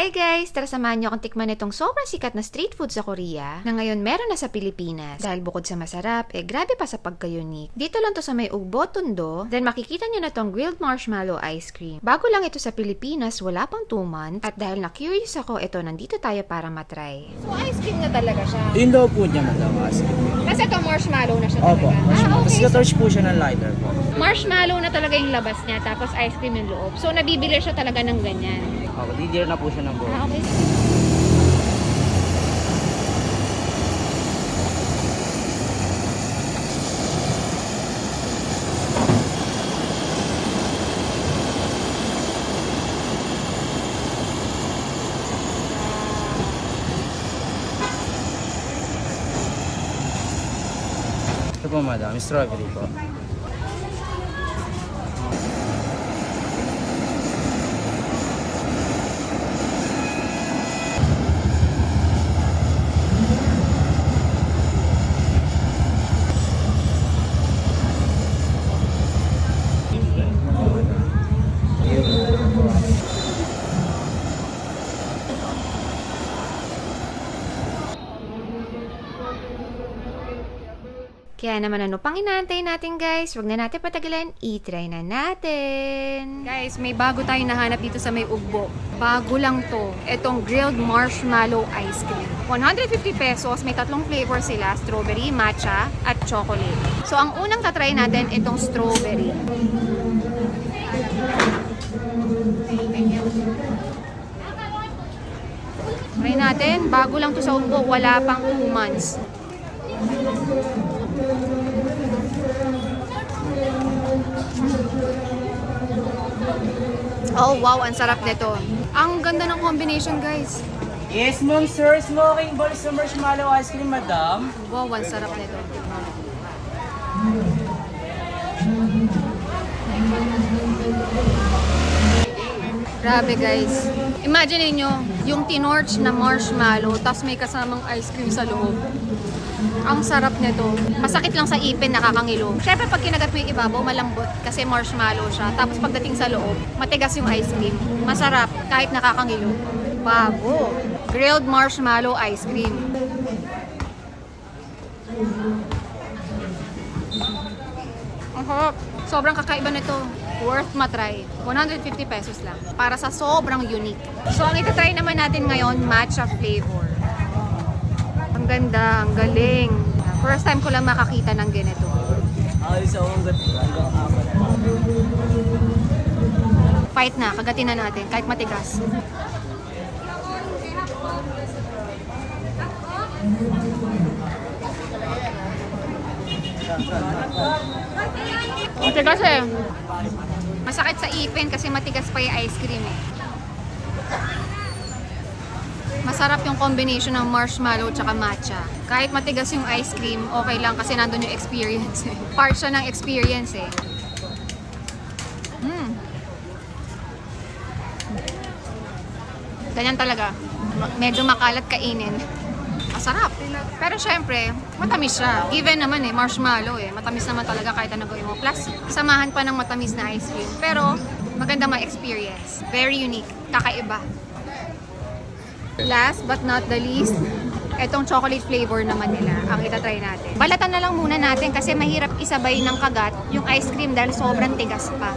Hi guys! Tara samahan niyo akong tikman itong sobrang sikat na street food sa Korea na ngayon meron na sa Pilipinas. Dahil bukod sa masarap, eh grabe pa sa pagka-unique. Dito lang to sa may Ugbo, Tondo. Then makikita niyo na tong grilled marshmallow ice cream. Bago lang ito sa Pilipinas, wala pang 2 months. At dahil na-curious ako, ito nandito tayo para matry. So, ice cream na talaga siya. Yung low po niya madam, ice cream. Kasi ito marshmallow na siya Opo, talaga. marshmallow. Ah, Tapos okay. na-touch po siya ng lighter po. Marshmallow na talaga yung labas niya, tapos ice cream yung loob. So, nabibili siya talaga ng ganyan. Opo, didier na po siya ng buo. Ah, okay. Ito po madam, strawberry po. Kaya naman ano pang inaantay natin guys? Huwag na natin patagalin, i-try na natin! Guys, may bago tayong nahanap dito sa may ugbo. Bago lang to. Itong grilled marshmallow ice cream. 150 pesos. May tatlong flavor sila. Strawberry, matcha, at chocolate. So, ang unang tatry natin, itong strawberry. Try natin. Bago lang to sa ugbo. Wala pang 2 months. Oh, wow. Ang sarap nito. Ang ganda ng combination, guys. Yes ma'am sir, smoking balls sa marshmallow ice cream madam. Wow, ang sarap nito. Grabe guys. Imagine niyo yung tinorch na marshmallow tapos may kasamang ice cream sa loob. Ang sarap nito. Masakit lang sa ipin, nakakangilo. Siyempre pag kinagat mo yung ibabaw, malambot kasi marshmallow siya. Tapos pagdating sa loob, matigas yung ice cream. Masarap kahit nakakangilo. Bago. Grilled marshmallow ice cream. Sarap. Sobrang kakaiba nito. Worth matry. 150 pesos lang. Para sa sobrang unique. So, ang itatry naman natin ngayon, matcha flavor. Ang ganda, ang galing. First time ko lang makakita ng ganito. Ay, sa. Fight na, kagatin na natin, kahit matigas. Matigas eh. Masakit sa ipin kasi matigas pa yung ice cream eh. Masarap yung combination ng marshmallow tsaka matcha. Kahit matigas yung ice cream, okay lang kasi nandun yung experience eh. Part siya ng experience eh. Mm. Ganyan talaga. Medyo makalat kainin. Masarap. Pero syempre, matamis siya. Given naman eh, marshmallow eh. Matamis naman talaga kahit ano gawin mo. Plus, samahan pa ng matamis na ice cream. Pero, maganda ma-experience. Very unique. Kakaiba. Last but not the least, etong chocolate flavor naman nila ang itatry natin. Balatan na lang muna natin kasi mahirap isabay ng kagat yung ice cream dahil sobrang tigas pa.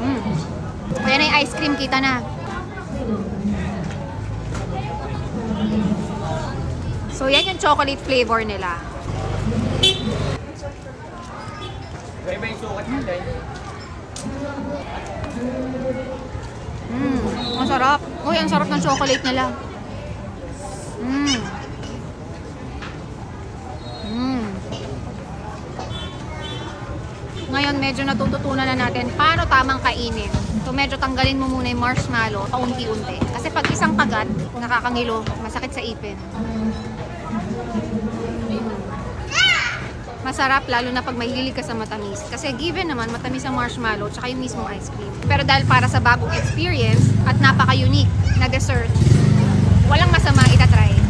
Mm. Ayan na ice cream, kita na. So, yan yung chocolate flavor nila. Iba yung sukat niya dahil. Mm, ang sarap. Uy, ang sarap ng chocolate nila. Mm. Ngayon, medyo natututunan na natin paano tamang kainin. So, medyo tanggalin mo muna yung marshmallow paunti-unti. Kasi pag isang kagat, nakakangilo, masakit sa ipin. Masarap lalo na pag mahilig ka sa matamis. Kasi given naman, matamis ang marshmallow tsaka yung mismong ice cream. Pero dahil para sa bagong experience at napaka-unique na dessert, walang masama itatry.